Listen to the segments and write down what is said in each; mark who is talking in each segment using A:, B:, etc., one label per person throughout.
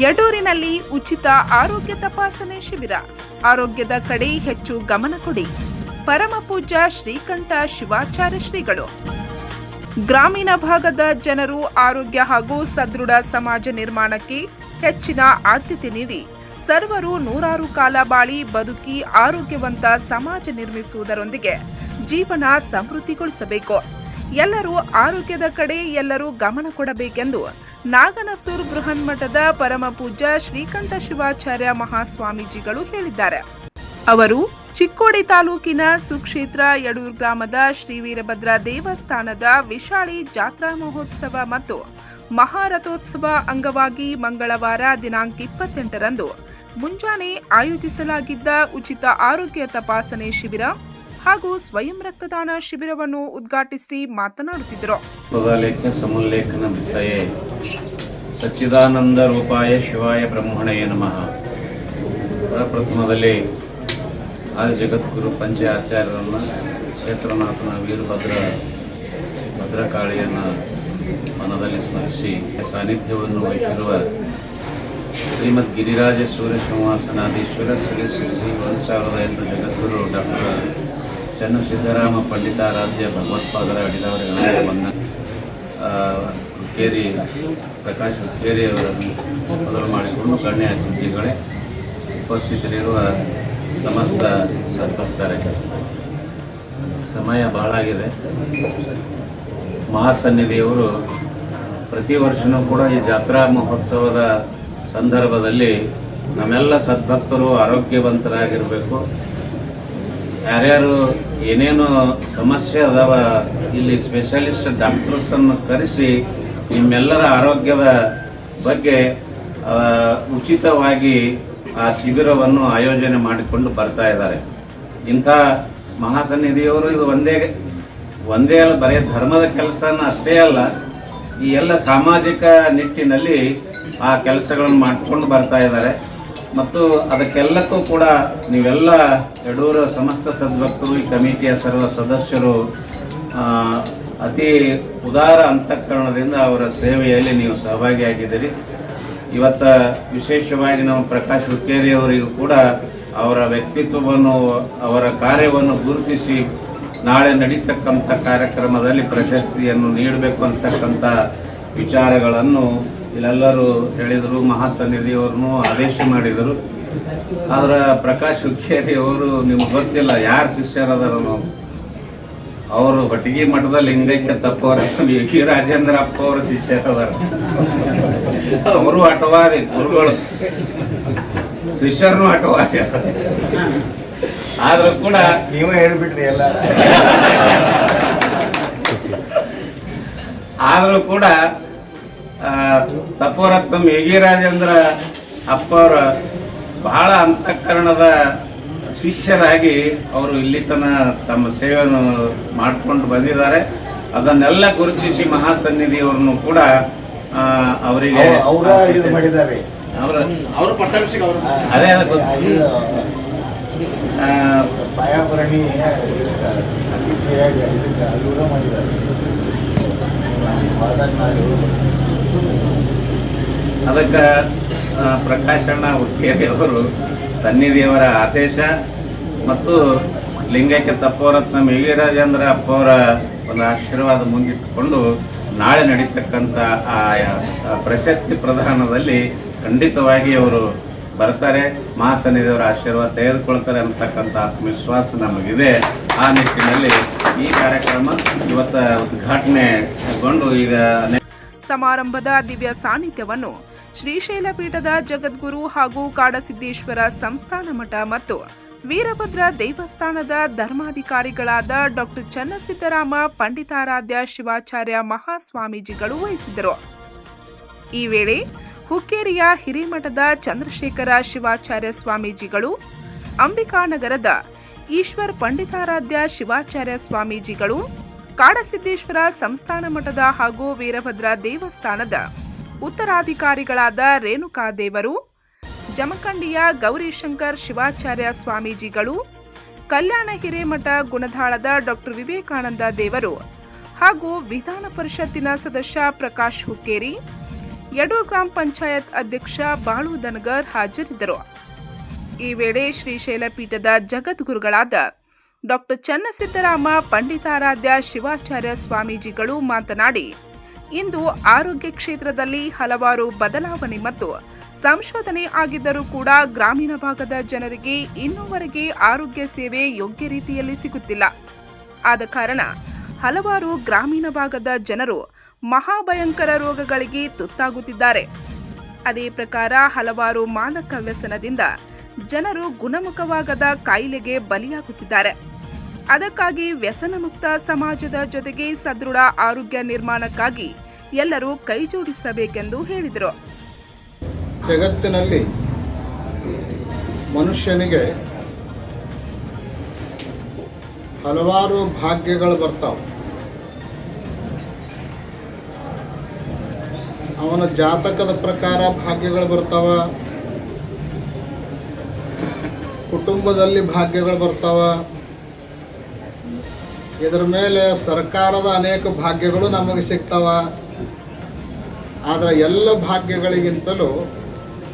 A: ಯಡೂರಿನಲ್ಲಿ ಉಚಿತ ಆರೋಗ್ಯ ತಪಾಸಣೆ ಶಿಬಿರ. ಆರೋಗ್ಯದ ಕಡೆ ಹೆಚ್ಚು ಗಮನ ಕೊಡಿ. ಪರಮ ಪೂಜ್ಯ ಶ್ರೀಕಂಠ ಶಿವಾಚಾರ್ಯ ಶ್ರೀಗಳು. ಗ್ರಾಮೀಣ ಭಾಗದ ಜನರು ಆರೋಗ್ಯ ಹಾಗೂ ಸದೃಢ ಸಮಾಜ ನಿರ್ಮಾಣಕ್ಕೆ ಹೆಚ್ಚಿನ ಆದ್ಯತೆ ನೀಡಿ, ಸರ್ವರು ನೂರಾರು ಕಾಲ ಬಾಳಿ ಬದುಕಿ ಆರೋಗ್ಯವಂತ ಸಮಾಜ ನಿರ್ಮಿಸುವುದರೊಂದಿಗೆ ಜೀವನ ಸಮೃದ್ಧಿಗೊಳಿಸಬೇಕು. ಎಲ್ಲರೂ ಆರೋಗ್ಯದ ಕಡೆ ಎಲ್ಲರೂ ಗಮನ ಕೊಡಬೇಕೆಂದು ನಾಗನಸೂರು ಬೃಹನ್ಮಠದ ಪರಮ ಪೂಜ್ಯ ಶ್ರೀಕಂಠ ಶಿವಾಚಾರ್ಯ ಮಹಾಸ್ವಾಮೀಜಿಗಳು ಹೇಳಿದ್ದಾರೆ. ಅವರು ಚಿಕ್ಕೋಡಿ ತಾಲೂಕಿನ ಸುಕ್ಷೇತ್ರ ಯಡೂರು ಗ್ರಾಮದ ಶ್ರೀ ವೀರಭದ್ರ ದೇವಸ್ಥಾನದ ವಿಶಾಳಿ ಜಾತ್ರಾ ಮಹೋತ್ಸವ ಮತ್ತು ಮಹಾರಥೋತ್ಸವ ಅಂಗವಾಗಿ ಮಂಗಳವಾರ ದಿನಾಂಕ ಇಪ್ಪತ್ತೆಂಟರಂದು ಮುಂಜಾನೆ ಆಯೋಜಿಸಲಾಗಿದ್ದ ಉಚಿತ ಆರೋಗ್ಯ ತಪಾಸಣೆ ಶಿಬಿರ ಹಾಗೂ ಸ್ವಯಂ ರಕ್ತದಾನ ಶಿಬಿರವನ್ನು ಉದ್ಘಾಟಿಸಿ ಮಾತನಾಡುತ್ತಿದ್ದರು
B: ಸಮುಲ್ಲೇಖನ ಸಚ್ಚಿದಾನಂದ ರೂಪಾಯ ಶಿವಾಯ ಬ್ರಹ್ಮಣಯ ನಮಃ ಪ್ರಥಮದಲ್ಲಿ ಆದಿ ಜಗದ್ಗುರು ಪಂಚ ಆಚಾರ್ಯರನ್ನು ಕ್ಷೇತ್ರನಾಥನ ವೀರಭದ್ರ ಭದ್ರಕಾಳಿಯನ್ನು ಮನದಲ್ಲಿ ಸ್ಮರಿಸಿ ಸಾನ್ನಿಧ್ಯವನ್ನು ವಹಿಸಿರುವ ಶ್ರೀಮದ್ ಗಿರಿರಾಜ ಸೂರ್ಯ ಶ್ರೀ ಶ್ರೀ ಒಂದು ಸಾವಿರದ ಎಂಟು ಜಗದ್ಗುರು ಡಾಕ್ಟರ್ ಚನ್ನ ಸಿದ್ದರಾಮ ಪಂಡಿತಾರಾಧ್ಯ ಭಗವತ್ಪಾದರ ಅಡಿದವರಿಗೆ ಬಂದ ಹುಕ್ಕೇರಿ, ಪ್ರಕಾಶ್ ಹುಕ್ಕೇರಿ ಅವರನ್ನು ಮೊದಲು ಮಾಡಿಕೊಂಡು ಗಣ್ಯ ಅತಿಥಿಗಳೇ ಉಪಸ್ಥಿತರಿರುವ ಸಮಸ್ತ ಸದ್ಭಕ್ತರೇ ಸಮಯ ಬಹಳಾಗಿದೆ ಮಹಾಸನ್ನಿಧಿಯವರು ಪ್ರತಿ ವರ್ಷವೂ ಕೂಡ ಈ ಜಾತ್ರಾ ಮಹೋತ್ಸವದ ಸಂದರ್ಭದಲ್ಲಿ ನಮ್ಮೆಲ್ಲ ಸದ್ಭಕ್ತರು ಆರೋಗ್ಯವಂತರಾಗಿರಬೇಕು. ಯಾರ್ಯಾರು ಏನೇನು ಸಮಸ್ಯೆ ಅದಾವ, ಇಲ್ಲಿ ಸ್ಪೆಷಲಿಸ್ಟ್ ಡಾಕ್ಟರ್ಸನ್ನು ಕರೆಸಿ ನಿಮ್ಮೆಲ್ಲರ ಆರೋಗ್ಯದ ಬಗ್ಗೆ ಉಚಿತವಾಗಿ ಆ ಶಿಬಿರವನ್ನು ಆಯೋಜನೆ ಮಾಡಿಕೊಂಡು ಬರ್ತಾ ಇದ್ದಾರೆ. ಇಂಥ ಮಹಾಸನ್ನಿಧಿಯವರು ಇದು ಒಂದೇ ಒಂದೇ ಅಲ್ಲ, ಬರೀ ಧರ್ಮದ ಕೆಲಸನ ಅಷ್ಟೇ ಅಲ್ಲ, ಈ ಎಲ್ಲ ಸಾಮಾಜಿಕ ನಿಟ್ಟಿನಲ್ಲಿ ಆ ಕೆಲಸಗಳನ್ನು ಮಾಡಿಕೊಂಡು ಬರ್ತಾ ಇದ್ದಾರೆ. ಮತ್ತು ಅದಕ್ಕೆಲ್ಲಕ್ಕೂ ಕೂಡ ನೀವೆಲ್ಲ ಯಡೂರ ಸಮಸ್ತ ಸದ್ಭಕ್ತರು, ಈ ಕಮಿಟಿಯ ಸರ್ವ ಸದಸ್ಯರು ಅತಿ ಉದಾರ ಅಂತಃಕರಣದಿಂದ ಅವರ ಸೇವೆಯಲ್ಲಿ ನೀವು ಸಹಭಾಗಿಯಾಗಿದ್ದೀರಿ. ಇವತ್ತ ವಿಶೇಷವಾಗಿ ನಮ್ಮ ಪ್ರಕಾಶ್ ಹುಕ್ಕೇರಿ ಅವರಿಗೂ ಕೂಡ ಅವರ ವ್ಯಕ್ತಿತ್ವವನ್ನು, ಅವರ ಕಾರ್ಯವನ್ನು ಗುರುತಿಸಿ ನಾಳೆ ನಡೀತಕ್ಕಂಥ ಕಾರ್ಯಕ್ರಮದಲ್ಲಿ ಪ್ರಶಸ್ತಿಯನ್ನು ನೀಡಬೇಕು ಅಂತಕ್ಕಂಥ ವಿಚಾರಗಳನ್ನು ಇಲ್ಲೆಲ್ಲರೂ ಹೇಳಿದರು ಮಹಾಸನ್ನಿಧಿಯವ್ರನ್ನೂ ಆದೇಶ ಮಾಡಿದರು. ಆದ್ರೆ ಪ್ರಕಾಶ್ ಹುಕ್ಕೇರಿ ಅವರು ನಿಮ್ಗೆ ಗೊತ್ತಿಲ್ಲ ಯಾರು ಶಿಷ್ಯರದಾರ ನಾವು. ಅವರು ಹೊಟ್ಟಿಗೆ ಮಠದ ಲಿಂಗೈಕ್ಯ ತಪ್ಪವರ. ಯೋಗಿ ರಾಜೇಂದ್ರ ಅಪ್ಪ ಅವರ ಶಿಷ್ಯರದಾರ ಅವರು ಆಟವಾದಿ ಗುರುಗಳು. ಶಿಷ್ಯರನ್ನು ಆಟವಾದಿ ಆದರೂ ಕೂಡ
C: ನೀವೇ ಹೇಳ್ಬಿಟ್ರಿ ಎಲ್ಲ.
B: ಆದರೂ ಕೂಡ ತಪೋರತ್ನಂ ಯೋಗಿ ರಾಜೇಂದ್ರ ಅಪ್ಪ ಅವರ ಬಹಳ ಅಂತಃಕರಣದ ಶಿಷ್ಯರಾಗಿ ಅವರು ಇಲ್ಲಿ ತನ ತಮ್ಮ ಸೇವೆಯನ್ನು ಮಾಡಿಕೊಂಡು ಬಂದಿದ್ದಾರೆ. ಅದನ್ನೆಲ್ಲ ಗುರುತಿಸಿ ಮಹಾಸನ್ನಿಧಿಯವರನ್ನು ಕೂಡ ಅವರಿಗೆ
C: ಅವರ ಇದು ಮಾಡಿದ್ದಾರೆ.
B: ಅವರ
D: ಅವರು ಪಟ್ಟಾಭಿಷೇಕ ಅವರು.
B: ಅದೇ
C: ಪಾಯಾಭರಣಿ ಅತಿಥಿಯಾಗಿ ಮಾಡಿದ್ದಾರೆ.
B: ಅದಕ್ಕೆ ಪ್ರಕಾಶಣ್ಣ ಅವರು ಸನ್ನಿಧಿಯವರ ಆದೇಶ ಮತ್ತು ಲಿಂಗೈಕ್ಯ ತಪ್ಪೋರತ್ನ ಮೇಗಿರಾಜೇಂದ್ರ ಅಪ್ಪ ಅವರ ಒಂದು ಆಶೀರ್ವಾದ ಮುಂದಿಟ್ಟುಕೊಂಡು ನಾಳೆ ನಡೀತಕ್ಕಂಥ ಆ ಪ್ರಶಸ್ತಿ ಪ್ರದಾನದಲ್ಲಿ ಖಂಡಿತವಾಗಿ ಅವರು ಬರ್ತಾರೆ. ಮಹಾಸನ್ನಿಧಿಯವರ ಆಶೀರ್ವಾದ ತೆಗೆದುಕೊಳ್ತಾರೆ ಅಂತಕ್ಕಂಥ ಆತ್ಮವಿಶ್ವಾಸ ನಮಗಿದೆ. ಆ ನಿಟ್ಟಿನಲ್ಲಿ ಈ ಕಾರ್ಯಕ್ರಮ ಇವತ್ತು ಉದ್ಘಾಟನೆಗೊಂಡು ಈಗ
A: ಸಮಾರಂಭದ ದಿವ್ಯ ಸಾನ್ನಿಧ್ಯವನ್ನು ಶ್ರೀಶೈಲ ಪೀಠದ ಜಗದ್ಗುರು ಹಾಗೂ ಕಾಡಸಿದ್ದೇಶ್ವರ ಸಂಸ್ಥಾನ ಮಠ ಮತ್ತು ವೀರಭದ್ರ ದೇವಸ್ಥಾನದ ಧರ್ಮಾಧಿಕಾರಿಗಳಾದ ಡಾಕ್ಟರ್ ಚನ್ನಸಿದ್ದರಾಮ, ಪಂಡಿತಾರಾಧ್ಯ ಶಿವಾಚಾರ್ಯ ಮಹಾಸ್ವಾಮೀಜಿಗಳು ವಹಿಸಿದರು ಈ ವೇಳೆ ಹುಕ್ಕೇರಿಯ ಹಿರೇಮಠದ ಚಂದ್ರಶೇಖರ ಶಿವಾಚಾರ್ಯ ಸ್ವಾಮೀಜಿಗಳು, ಅಂಬಿಕಾನಗರದ ಈಶ್ವರ್ ಪಂಡಿತಾರಾಧ್ಯ ಶಿವಾಚಾರ್ಯ ಸ್ವಾಮೀಜಿಗಳು, ಕಾಡಸಿದ್ದೇಶ್ವರ ಸಂಸ್ಥಾನ ಮಠದ ಹಾಗೂ ವೀರಭದ್ರ ದೇವಸ್ಥಾನದ ಉತ್ತರಾಧಿಕಾರಿಗಳಾದ ರೇಣುಕಾ ದೇವರು ಜಮಖಂಡಿಯ ಗೌರಿಶಂಕರ್ ಶಿವಾಚಾರ್ಯ ಸ್ವಾಮೀಜಿಗಳು ಕಲ್ಯಾಣ ಹಿರೇಮಠ ಗುಣಧಾಳದ ಡಾಕ್ಟರ್ ವಿವೇಕಾನಂದ ದೇವರು ಹಾಗೂ ವಿಧಾನ ಪರಿಷತ್ತಿನ ಸದಸ್ಯ ಪ್ರಕಾಶ್ ಹುಕ್ಕೇರಿ ಯಡೂ ಗ್ರಾಮ ಪಂಚಾಯತ್ ಅಧ್ಯಕ್ಷ ಬಾಳು ದನಗರ್ ಹಾಜರಿದ್ದರು. ಈ ವೇಳೆ ಶ್ರೀಶೈಲ ಪೀಠದ ಜಗದ್ಗುರುಗಳಾದ ಡಾಕ್ಟರ್ ಚನ್ನಸಿದ್ದರಾಮ, ಪಂಡಿತಾರಾಧ್ಯ ಶಿವಾಚಾರ್ಯ ಸ್ವಾಮೀಜಿಗಳು ಮಾತನಾಡಿ ಇಂದು ಆರೋಗ್ಯ ಕ್ಷೇತ್ರದಲ್ಲಿ ಹಲವಾರು ಬದಲಾವಣೆ ಮತ್ತು ಸಂಶೋಧನೆ ಆಗಿದ್ದರೂ ಕೂಡ ಗ್ರಾಮೀಣ ಭಾಗದ ಜನರಿಗೆ ಇನ್ನೂವರೆಗೆ ಆರೋಗ್ಯ ಸೇವೆ ಯೋಗ್ಯ ರೀತಿಯಲ್ಲಿ ಸಿಗುತ್ತಿಲ್ಲ. ಆದ ಕಾರಣ ಹಲವಾರು ಗ್ರಾಮೀಣ ಭಾಗದ ಜನರು ಮಹಾಭಯಂಕರ ರೋಗಗಳಿಗೆ ತುತ್ತಾಗುತ್ತಿದ್ದಾರೆ. ಅದೇ ಪ್ರಕಾರ ಹಲವಾರು ಮಾದಕ ವ್ಯಸನದಿಂದ ಜನರು ಗುಣಮುಖವಾಗದ ಕಾಯಿಲೆಗೆ ಬಲಿಯಾಗುತ್ತಿದ್ದಾರೆ. ಅದಕ್ಕಾಗಿ ವ್ಯಸನ ಮುಕ್ತ ಸಮಾಜದ ಜೊತೆಗೆ ಸದೃಢ ಆರೋಗ್ಯ ನಿರ್ಮಾಣಕ್ಕಾಗಿ ಎಲ್ಲರೂ ಕೈಜೋಡಿಸಬೇಕೆಂದು ಹೇಳಿದರು.
D: ಜಗತ್ತಿನಲ್ಲಿ ಮನುಷ್ಯನಿಗೆ ಹಲವಾರು ಭಾಗ್ಯಗಳು ಬರ್ತಾವೆ. ಅವನ ಜಾತಕದ ಪ್ರಕಾರ ಭಾಗ್ಯಗಳು ಬರ್ತಾವ. ಕುಟುಂಬದಲ್ಲಿ ಭಾಗ್ಯಗಳು ಬರ್ತಾವ. ಇದರ ಮೇಲೆ ಸರ್ಕಾರದ ಅನೇಕ ಭಾಗ್ಯಗಳು ನಮಗೆ ಸಿಗ್ತಾವ. ಆದರೆ ಎಲ್ಲ ಭಾಗ್ಯಗಳಿಗಿಂತಲೂ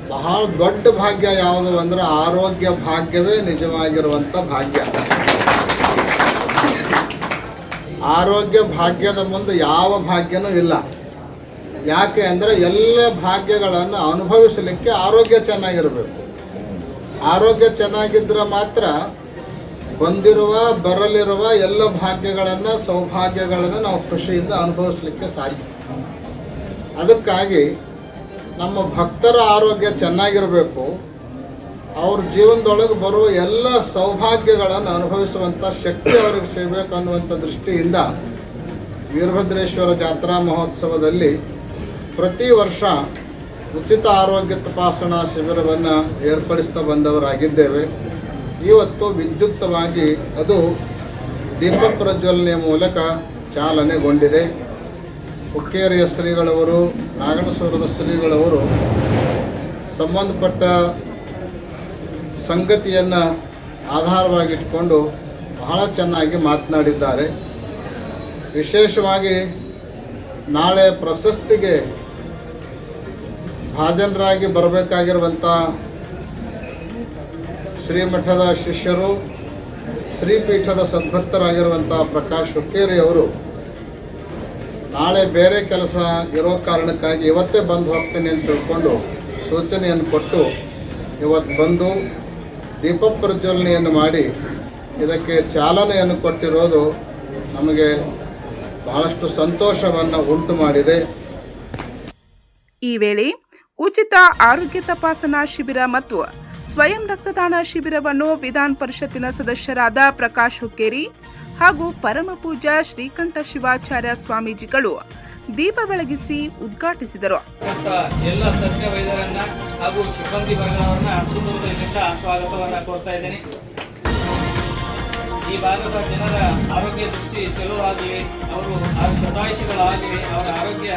D: ಬಹಳ ದೊಡ್ಡ ಭಾಗ್ಯ ಯಾವುದು ಅಂದ್ರೆ ಆರೋಗ್ಯ ಭಾಗ್ಯವೇ ನಿಜವಾಗಿರುವಂಥ ಭಾಗ್ಯ. ಆರೋಗ್ಯ ಭಾಗ್ಯದ ಮುಂದೆ ಯಾವ ಭಾಗ್ಯನೂ ಇಲ್ಲ. ಯಾಕೆ ಅಂದರೆ ಎಲ್ಲ ಭಾಗ್ಯಗಳನ್ನು ಅನುಭವಿಸಲಿಕ್ಕೆ ಆರೋಗ್ಯ ಚೆನ್ನಾಗಿರಬೇಕು. ಆರೋಗ್ಯ ಚೆನ್ನಾಗಿದ್ರೆ ಮಾತ್ರ ಬಂದಿರುವ ಬರಲಿರುವ ಎಲ್ಲ ಭಾಗ್ಯಗಳನ್ನು, ಸೌಭಾಗ್ಯಗಳನ್ನು ನಾವು ಖುಷಿಯಿಂದ ಅನುಭವಿಸಲಿಕ್ಕೆ ಸಾಧ್ಯ. ಅದಕ್ಕಾಗಿ ನಮ್ಮ ಭಕ್ತರ ಆರೋಗ್ಯ ಚೆನ್ನಾಗಿರಬೇಕು. ಅವ್ರ ಜೀವನದೊಳಗೆ ಬರುವ ಎಲ್ಲ ಸೌಭಾಗ್ಯಗಳನ್ನು ಅನುಭವಿಸುವಂಥ ಶಕ್ತಿ ಅವ್ರಿಗೆ ಸಿಗಬೇಕು ಅನ್ನುವಂಥ ದೃಷ್ಟಿಯಿಂದ ವೀರಭದ್ರೇಶ್ವರ ಜಾತ್ರಾ ಮಹೋತ್ಸವದಲ್ಲಿ ಪ್ರತಿ ವರ್ಷ ಉಚಿತ ಆರೋಗ್ಯ ತಪಾಸಣಾ ಶಿಬಿರವನ್ನು ಏರ್ಪಡಿಸ್ತಾ ಬಂದವರಾಗಿದ್ದೇವೆ. ಇವತ್ತು ವಿದ್ಯುಕ್ತವಾಗಿ ಅದು ದೀಪ ಪ್ರಜ್ವಲನೆಯ ಮೂಲಕ ಚಾಲನೆಗೊಂಡಿದೆ. ಹುಕ್ಕೇರಿಯ ಶ್ರೀಗಳವರು ನಾಗಣಸೂರದ ಶ್ರೀಗಳವರು ಸಂಬಂಧಪಟ್ಟ ಸಂಗತಿಯನ್ನು ಆಧಾರವಾಗಿಟ್ಕೊಂಡು ಬಹಳ ಚೆನ್ನಾಗಿ ಮಾತನಾಡಿದ್ದಾರೆ. ವಿಶೇಷವಾಗಿ ನಾಳೆ ಪ್ರಶಸ್ತಿಗೆ ಭಾಜನರಾಗಿ ಬರಬೇಕಾಗಿರುವಂಥ ಶ್ರೀಮಠದ ಶಿಷ್ಯರು, ಶ್ರೀಪೀಠದ ಸದ್ಭಕ್ತರಾಗಿರುವಂಥ ಪ್ರಕಾಶ್ ಹುಕ್ಕೇರಿಯವರು ನಾಳೆ ಬೇರೆ ಕೆಲಸ ಇರೋ ಕಾರಣಕ್ಕಾಗಿ ಇವತ್ತೇ ಬಂದು ಹೋಗ್ತೀನಿ ಅಂತ ತಿಳ್ಕೊಂಡು ಸೂಚನೆಯನ್ನು ಕೊಟ್ಟು ಇವತ್ತು ಬಂದು ದೀಪ ಪ್ರಜ್ವಲನೆಯನ್ನು ಮಾಡಿ ಇದಕ್ಕೆ ಚಾಲನೆಯನ್ನು ಕೊಟ್ಟಿರೋದು ನಮಗೆ ಬಹಳಷ್ಟು ಸಂತೋಷವನ್ನು ಉಂಟು ಮಾಡಿದೆ.
A: ಈ ವೇಳೆ ಉಚಿತ ಆರೋಗ್ಯ ತಪಾಸಣಾ ಶಿಬಿರ ಮತ್ತು ಸ್ವಯಂ ರಕ್ತದಾನ ಶಿಬಿರವನ್ನು ವಿಧಾನ ಪರಿಷತ್ತಿನ ಸದಸ್ಯರಾದ ಪ್ರಕಾಶ್ ಹುಕ್ಕೇರಿ ಹಾಗೂ ಪರಮಪೂಜಾ ಶ್ರೀಕಂಠ ಶಿವಾಚಾರ್ಯ ಸ್ವಾಮೀಜಿಗಳು ದೀಪ ಬೆಳಗಿಸಿ ಉದ್ಘಾಟಿಸಿದರು.
E: ಎಲ್ಲ ಸತ್ಯ ವೈದ್ಯರನ್ನ ಹಾಗೂ ಸಿಬ್ಬಂದಿ ವರ್ಗದವರನ್ನ ಸುಂದರದಿಂದ ಸ್ವಾಗತವನ್ನ ಕೋರ್ತಾ ಇದ್ದೇನೆ. ಈ ಭಾಗದ ಜನರ ಆರೋಗ್ಯ ದೃಷ್ಟಿ ಚಲೋ ಆಗಲಿ ಅವರು ಶತಾಯುಷಿಗಳಾಗಲಿ ಅವರ ಆರೋಗ್ಯ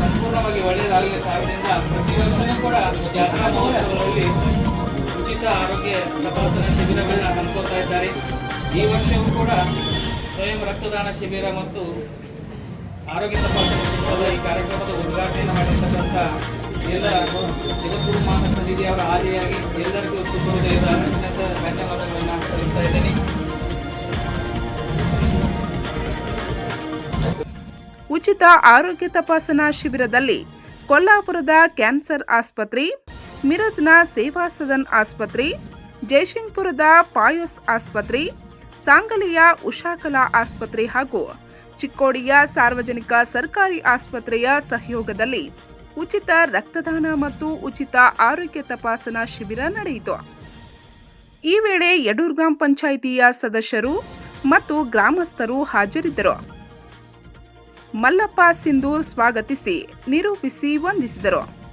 E: ಸಂಪೂರ್ಣವಾಗಿ ಒಳ್ಳೆಯದಾಗಲಿ ಸಾವಿರದಿಂದ ಪ್ರತಿ ವರ್ಷನೂ ಕೂಡ ಜಾತ್ರಾ ಮಹೋತ್ಸವದಲ್ಲಿ ಉಚಿತ ಆರೋಗ್ಯ ತಪಾಸಣಾ ಶಿಬಿರಗಳನ್ನು ಹಮ್ಮಿಕೊಳ್ತಾ ಇದ್ದಾರೆ. ಈ ವರ್ಷವೂ ಕೂಡ ಸ್ವಯಂ ರಕ್ತದಾನ ಶಿಬಿರ ಮತ್ತು ಆರೋಗ್ಯ ತಪಾಸಣೆ ಈ ಕಾರ್ಯಕ್ರಮದ ಉದ್ಘಾಟನೆ ಮಾಡಿರ್ತಕ್ಕಂಥ ಎಲ್ಲ ಜಗದ್ಗುರು ಮಹಾಸಿದಿ ಅವರ ಆದಿಯಾಗಿ ಎಲ್ಲರಿಗೂ ಸುಖೋದಯದ ಅತ್ಯಂತ ಧನ್ಯವಾದಗಳನ್ನು ಸಲ್ಲಿಸ್ತಾ ಇದ್ದೇನೆ.
A: ಉಚಿತ ಆರೋಗ್ಯ ತಪಾಸಣಾ ಶಿಬಿರದಲ್ಲಿ ಕೊಲ್ಲಾಪುರದ ಕ್ಯಾನ್ಸರ್ ಆಸ್ಪತ್ರೆ ಮಿರಜ್ನ ಸೇವಾ ಸದನ್ ಆಸ್ಪತ್ರೆ ಜೈಸಿಂಗ್ಪುರದ ಪಾಯೋಸ್ ಆಸ್ಪತ್ರೆ, ಸಾಂಗಲಿಯ ಉಷಾಕಲಾ ಆಸ್ಪತ್ರೆ ಹಾಗೂ ಚಿಕ್ಕೋಡಿಯ ಸಾರ್ವಜನಿಕ ಸರ್ಕಾರಿ ಆಸ್ಪತ್ರೆಯ ಸಹಯೋಗದಲ್ಲಿ ಉಚಿತ ರಕ್ತದಾನ ಮತ್ತು ಉಚಿತ ಆರೋಗ್ಯ ತಪಾಸಣಾ ಶಿಬಿರ ನಡೆಯಿತು. ಈ ವೇಳೆ ಯಡೂರ್ ಗ್ರಾಮ ಪಂಚಾಯಿತಿಯ ಸದಸ್ಯರು ಮತ್ತು ಗ್ರಾಮಸ್ಥರು ಹಾಜರಿದ್ದರು. ಮಲ್ಲಪ್ಪ ಸಿಂಧು ಸ್ವಾಗತಿಸಿ, ನಿರೂಪಿಸಿ ವಂದಿಸಿದರು.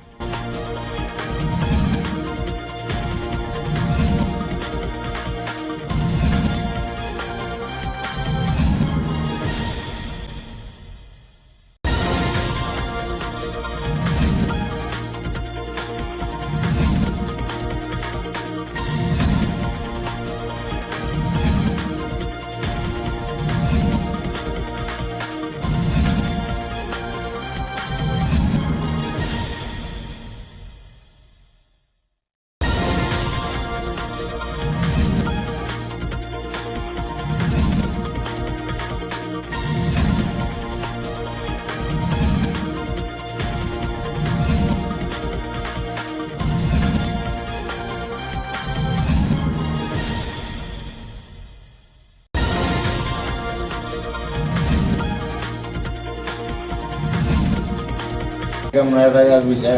C: ಗಮನದಾಗ ಅದು ವಿಚಾರ,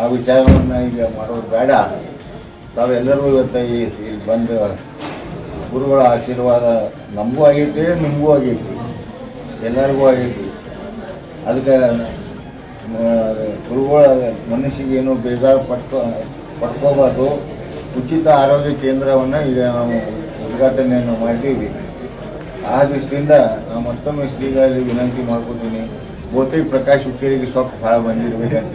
C: ಆ ವಿಚಾರವನ್ನು ಈಗ ಮಾಡೋದು ಬೇಡ. ತಾವೆಲ್ಲರೂ ಇವತ್ತು ಈ ಇಲ್ಲಿ ಬಂದು ಗುರುಗಳ ಆಶೀರ್ವಾದ ನಮಗೂ ಆಗೈತಿ, ನಿಮಗೂ ಆಗೈತಿ. ಎಲ್ಲರಿಗೂ ಆಗೈತಿ. ಅದಕ್ಕೆ ಗುರುಗಳ ಮನಸ್ಸಿಗೆ ಏನು ಬೇಜಾರು ಪಟ್ಕೊ ಪಡ್ಕೋಬಾರ್ದು. ಉಚಿತ ಆರೋಗ್ಯ ಕೇಂದ್ರವನ್ನು ಈಗ ನಾವು ಉದ್ಘಾಟನೆಯನ್ನು ಮಾಡಿದ್ದೀವಿ ಆ ದೃಷ್ಟಿಯಿಂದ ನಾವು ಮತ್ತೊಮ್ಮೆ ಶ್ರೀಗಳಲ್ಲಿ ವಿನಂತಿ ಮಾಡ್ಕೊತೀನಿ. ಬಹುತೇಕ ಪ್ರಕಾಶ್ ಹುಕ್ಕೇರಿಗೆ ಸ್ವಲ್ಪ ಭಾಳ ಬಂದಿರ್ಬೇಕಂತ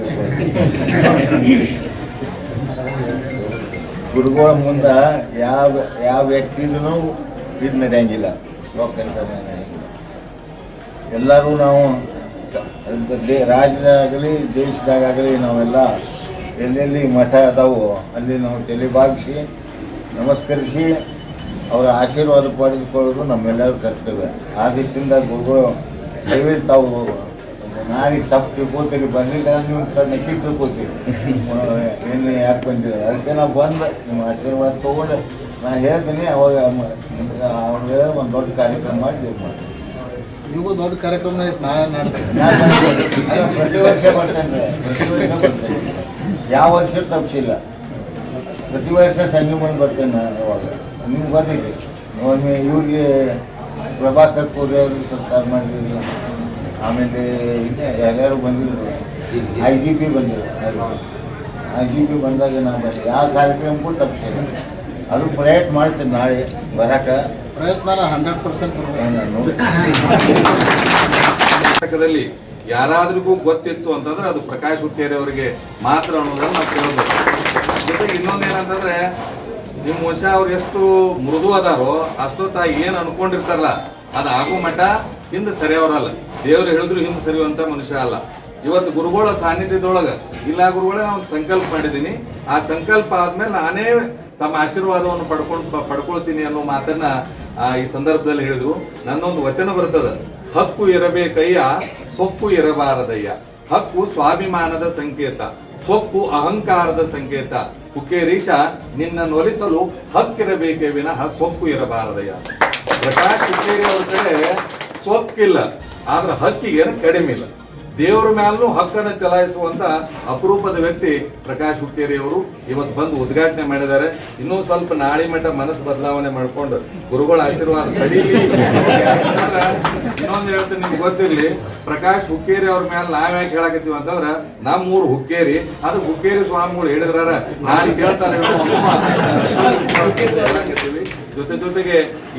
C: ಗುರುಗಳ ಮುಂದೆ ಯಾವ ಯಾವ ವ್ಯಕ್ತಿದೂ ಇದು ನಡೆಯಂಗಿಲ್ಲ. ಎಲ್ಲರೂ ನಾವು ರಾಜ್ಯದಾಗಲಿ ದೇಶದಾಗಲಿ ನಾವೆಲ್ಲ ಎಲ್ಲೆಲ್ಲಿ ಮಠ ಅದಾವು ಅಲ್ಲಿ ನಾವು ತೆಲಿ ಬಾಗಿಸಿ ನಮಸ್ಕರಿಸಿ ಅವರ ಆಶೀರ್ವಾದ ಪಡೆದುಕೊಳ್ಳೋದು ನಮ್ಮೆಲ್ಲರ ಕರ್ತವ್ಯ. ಆ ರೀತಿಯಿಂದ ಗುರುಗಳು ತಾವು ನಾಳೆಗೆ ತಪ್ಪು ತಿಳ್ಕೊತೀರಿ ಬರಲಿಲ್ಲ ನೀವು ನೆಕ್ಕಿ ತಿಳ್ಕೊತೀರಿ ಏನು ಯಾಕೆ ಬಂದಿದೆ ಅದಕ್ಕೆ ನಾವು ಬಂದು. ನಿಮ್ಮ ಆಶೀರ್ವಾದ ತೊಗೊಂಡು. ನಾನು ಹೇಳ್ತೀನಿ ಅವಾಗ ಅವ್ರಿಗೆ ಒಂದು ದೊಡ್ಡ ಕಾರ್ಯಕ್ರಮ ಮಾಡಿ ಇದು ಮಾಡ್ತೀನಿ
D: ನೀವು ದೊಡ್ಡ ಕಾರ್ಯಕ್ರಮ ಐತೆ ನಾನು
C: ನಾನು ಪ್ರತಿ ವರ್ಷ ಬರ್ತೇನೆ ಪ್ರತಿ ವರ್ಷ ಬರ್ತೇನೆ ಯಾವ ವರ್ಷ ತಪ್ಪಿಸಿಲ್ಲ ಪ್ರತಿ ವರ್ಷ ಸಂಜೆ ಮುಂದೆ ಬರ್ತೇನೆ ನಾನು ಅವಾಗ. ನಿಮ್ಗೆ ಒಮ್ಮೆ ಇವ್ರಿಗೆ ಪ್ರಭಾಕರ್ ಕೋರಿ ಅವ್ರಿಗೆ ಸತ್ಕಾರ ಮಾಡಿದ್ವಿ. ಆಮೇಲೆ ಇನ್ನೇ ಯಾರ್ಯಾರು ಬಂದಿದ್ರು ಐ ಜಿ ಪಿ ಬಂದಿದ್ರು. ಐ ಜಿ ಪಿ ಬಂದಾಗ ನಾನು ಬಂದೆ ಯಾವ ಕಾರ್ಯಕ್ರಮಕ್ಕೂ ತಪ್ಪಿಸಿಲ್ಲ ಅದು ಪ್ರಯತ್ನ ಮಾಡ್ತೀನಿ ನಾಳೆ ಬರಕ್ಕೆ
D: ಪ್ರಯತ್ನ ಹಂಡ್ರೆಡ್ ಪರ್ಸೆಂಟ್
F: ಕರ್ನಾಟಕದಲ್ಲಿ ಯಾರಾದ್ರಿಗೂ ಗೊತ್ತಿತ್ತು ಅಂತಂದ್ರೆ ಅದು ಪ್ರಕಾಶ್ ಹುತ್ತೇರಿ ಅವರಿಗೆ ಮಾತ್ರ ಅನ್ನೋದನ್ನು ನಾವು ಕೇಳಬೇಕು ಜೊತೆಗೆ ಇನ್ನೊಂದೇನಂತಂದ್ರೆ ನಿಮ್ಮ ಮನುಷ್ಯ ಅವ್ರು ಎಷ್ಟು ಮೃದು ಅದಾರೋ ಅಷ್ಟೊತ್ತ ಏನ್ ಅನ್ಕೊಂಡಿರ್ತಾರಲ್ಲ ಅದು ಆಗೋ ಮಠ ಹಿಂದೆ ಸರಿಯವರಲ್ಲ ದೇವ್ರು ಹೇಳಿದ್ರು ಹಿಂದೆ ಸರಿಯುವಂತ ಮನುಷ್ಯ ಅಲ್ಲ. ಇವತ್ತು ಗುರುಗಳ ಸಾನ್ನಿಧ್ಯದೊಳಗ, ಇಲ್ಲ ಗುರುಗಳೇ ನಾನು ಸಂಕಲ್ಪ ಮಾಡಿದ್ದೀನಿ ಆ ಸಂಕಲ್ಪ ಆದ್ಮೇಲೆ ನಾನೇ ತಮ್ಮ ಆಶೀರ್ವಾದವನ್ನು ಪಡ್ಕೊಂಡು ಪಡ್ಕೊಳ್ತೀನಿ ಅನ್ನೋ ಮಾತನ್ನ ಈ ಸಂದರ್ಭದಲ್ಲಿ ಹೇಳಿದ್ರು. ನನ್ನೊಂದು ವಚನ ಬರ್ತದ. ಹಕ್ಕು ಇರಬೇಕಯ್ಯ, ಸೊಕ್ಕು ಇರಬಾರದಯ್ಯ. ಹಕ್ಕು ಸ್ವಾಭಿಮಾನದ ಸಂಕೇತ, ಸೊಕ್ಕು ಅಹಂಕಾರದ ಸಂಕೇತ. ಕುಕೇರೀಶ ನಿನ್ನ ಒಲಿಸಲು ಹಕ್ಕಿರಬೇಕೇ ವಿನಃ ಸೊಕ್ಕು ಇರಬಾರದಯ್ಯ. ಪ್ರಕಾಶ್ ಕುಕೇರಿ ಅವ್ರ ಕಡೆ ಸೊಕ್ಕಿಲ್ಲ ಆದ್ರೆ ಹಕ್ಕಿಗೆ ಕಡಿಮೆ ಇಲ್ಲ. ದೇವರ ಮ್ಯಾಲೂ ಹಕ್ಕನ್ನು ಚಲಾಯಿಸುವಂತ ಅಪರೂಪದ ವ್ಯಕ್ತಿ ಪ್ರಕಾಶ್ ಹುಕ್ಕೇರಿ ಅವರು ಇವತ್ತು ಬಂದು ಉದ್ಘಾಟನೆ ಮಾಡಿದ್ದಾರೆ. ಇನ್ನೂ ಸ್ವಲ್ಪ ನಾಳೆ ಮಠ ಮನಸ್ಸು ಬದಲಾವಣೆ ಮಾಡ್ಕೊಂಡು ಗುರುಗಳ ಆಶೀರ್ವಾದ ಸಡೀಲಿ ಇನ್ನೊಂದು ಹೇಳ್ತೀನಿ ನಿಮ್ಗೆ ಗೊತ್ತಿರಲಿ, ಪ್ರಕಾಶ್ ಹುಕ್ಕೇರಿ ಅವ್ರ ಮೇಲೆ ನಾವ್ ಯಾಕೆ ಹೇಳಕತ್ತೀವಿ ಅಂತಂದ್ರೆ ನಮ್ಮೂರು ಹುಕ್ಕೇರಿ, ಅದು ಹುಕ್ಕೇರಿ ಸ್ವಾಮಿಗಳು ಹೇಳಿದ್ರಾರ ನಾನು ಕೇಳ್ತಾರೆ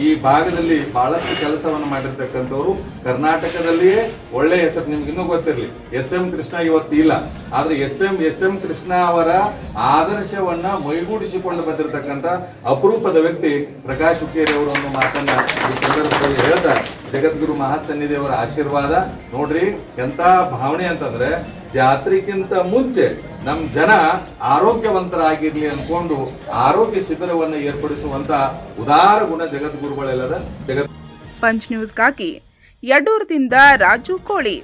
F: ಈ ಭಾಗದಲ್ಲಿ ಬಹಳಷ್ಟು ಕೆಲಸವನ್ನು ಮಾಡಿರ್ತಕ್ಕಂಥವ್ರು ಕರ್ನಾಟಕದಲ್ಲಿಯೇ ಒಳ್ಳೆ ಹೆಸರು ನಿಮ್ಗೆ ಇನ್ನೂ ಗೊತ್ತಿರಲಿ. ಎಸ್ ಎಂ ಕೃಷ್ಣ ಇವತ್ತು ಇಲ್ಲ. ಆದ್ರೆ S M S M Krishna ಅವರ ಆದರ್ಶವನ್ನ ಮೈಗೂಡಿಸಿಕೊಂಡು ಬಂದಿರತಕ್ಕಂತ ಅಪರೂಪದ ವ್ಯಕ್ತಿ ಪ್ರಕಾಶ್ ಹುಕ್ಕೇರಿ ಅವರು ಅನ್ನೋ ಮಾತನ್ನ ಈ ಸಂದರ್ಭದಲ್ಲಿ ಹೇಳ್ತಾ ಜಗದ್ಗುರು ಮಹಾಸನ್ನಿಧಿ ಅವರ ಆಶೀರ್ವಾದ. ನೋಡ್ರಿ ಎಂತ ಭಾವನೆ ಅಂತಂದ್ರೆ ಜಾತ್ರೆಗಿಂತ ಮುಂಚೆ ನಮ್ಮ ಜನ ಆರೋಗ್ಯವಂತರಾಗಿರ್ಲಿ ಅನ್ಕೊಂಡು ಆರೋಗ್ಯ ಶಿಬಿರವನ್ನು ಏರ್ಪಡಿಸುವಂತ ಉದಾರ ಗುಣ ಜಗದ್ಗುರುಗಳೆಲ್ಲದ ಜಗತ್
A: ಪಂಚ್ ನ್ಯೂಸ್ಗಾಗಿ ಯಡೂರದಿಂದ ರಾಜು ಕೋಳಿ.